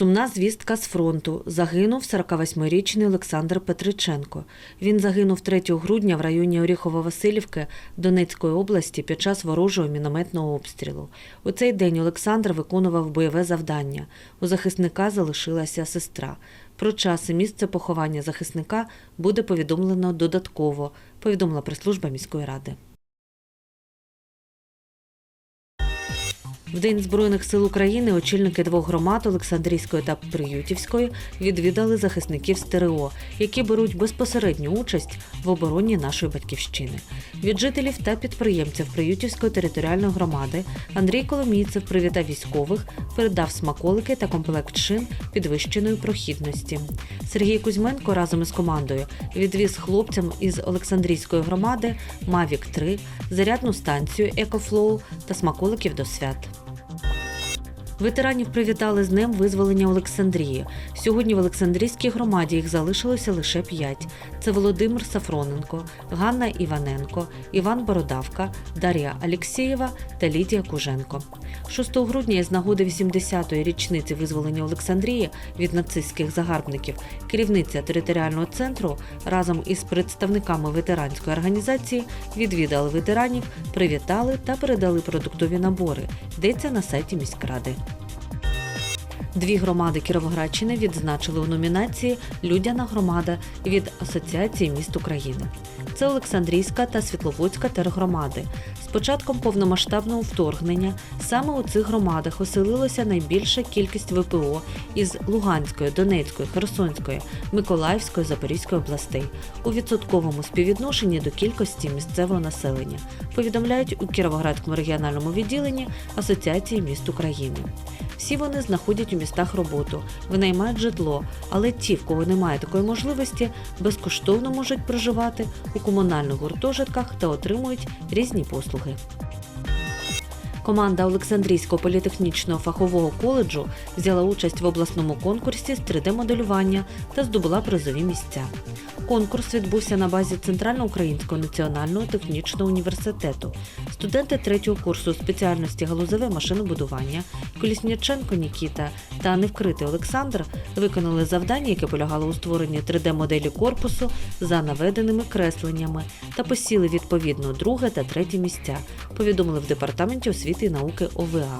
Сумна звістка з фронту. Загинув 48-річний Олександр Петриченко. Він загинув 3 грудня в районі Оріхово-Василівки Донецької області під час ворожого мінометного обстрілу. У цей день Олександр виконував бойове завдання. У захисника залишилася сестра. Про час і місце поховання захисника буде повідомлено додатково, повідомила прес-служба міської ради. В День Збройних сил України очільники двох громад Олександрійської та Приютівської відвідали захисників з які беруть безпосередню участь в обороні нашої батьківщини. Від жителів та підприємців Приютівської територіальної громади Андрій Коломійцев привітав військових, передав смаколики та комплект шин підвищеної прохідності. Сергій Кузьменко разом із командою відвіз хлопцям із Олександрійської громади Мавік 3 зарядну станцію Екофлоу та смаколиків до свят. Ветеранів привітали з днем визволення Олександрії. Сьогодні в Олександрійській громаді їх залишилося лише п'ять. Це Володимир Сафроненко, Ганна Іваненко, Іван Бородавка, Дар'я Алєксєєва та Лідія Куженко. 6 грудня із нагоди 80-ї річниці визволення Олександрії від нацистських загарбників керівниця територіального центру разом із представниками ветеранської організації відвідали ветеранів, привітали та передали продуктові набори. Йдеться на сайті міськради. Дві громади Кіровоградщини відзначили у номінації Людяна громада від Асоціації міст України. Це Олександрійська та Світловодська тергромади. З початком повномасштабного вторгнення саме у цих громадах оселилася найбільша кількість ВПО із Луганської, Донецької, Херсонської, Миколаївської, Запорізької областей у відсотковому співвідношенні до кількості місцевого населення. Повідомляють у Кіровоградському регіональному відділенні Асоціації міст України. Всі вони знаходять у містах роботу, винаймають житло, але ті, в кого немає такої можливості, безкоштовно можуть проживати у комунальних гуртожитках та отримують різні послуги. Команда Олександрійського політехнічного фахового коледжу взяла участь в обласному конкурсі з 3D-моделювання та здобула призові місця. Конкурс відбувся на базі Центральноукраїнського національного технічного університету. Студенти третього курсу спеціальності галузеве машинобудування Колісняченко Нікіта та Невкритий Олександр виконали завдання, яке полягало у створенні 3D-моделі корпусу за наведеними кресленнями та посіли відповідно друге та третє місця. Повідомили в департаменті освіти і науки ОВА.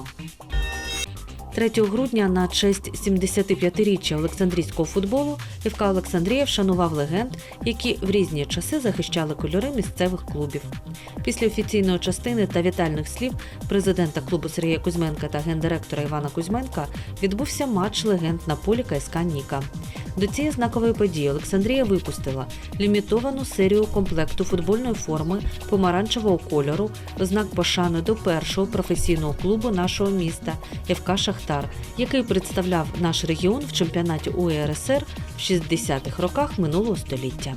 3 грудня на честь 75-річчя Олександрійського футболу ФК Олександрія вшанував легенд, які в різні часи захищали кольори місцевих клубів. Після офіційної частини та вітальних слів президента клубу Сергія Кузьменка та гендиректора Івана Кузьменка відбувся матч легенд на полі КСК Ніка. До цієї знакової події Олександрія випустила лімітовану серію комплекту футбольної форми помаранчевого кольору знак пошани до першого професійного клубу нашого міста ФК Шахтар, який представляв наш регіон в чемпіонаті УРСР в 60-х роках минулого століття.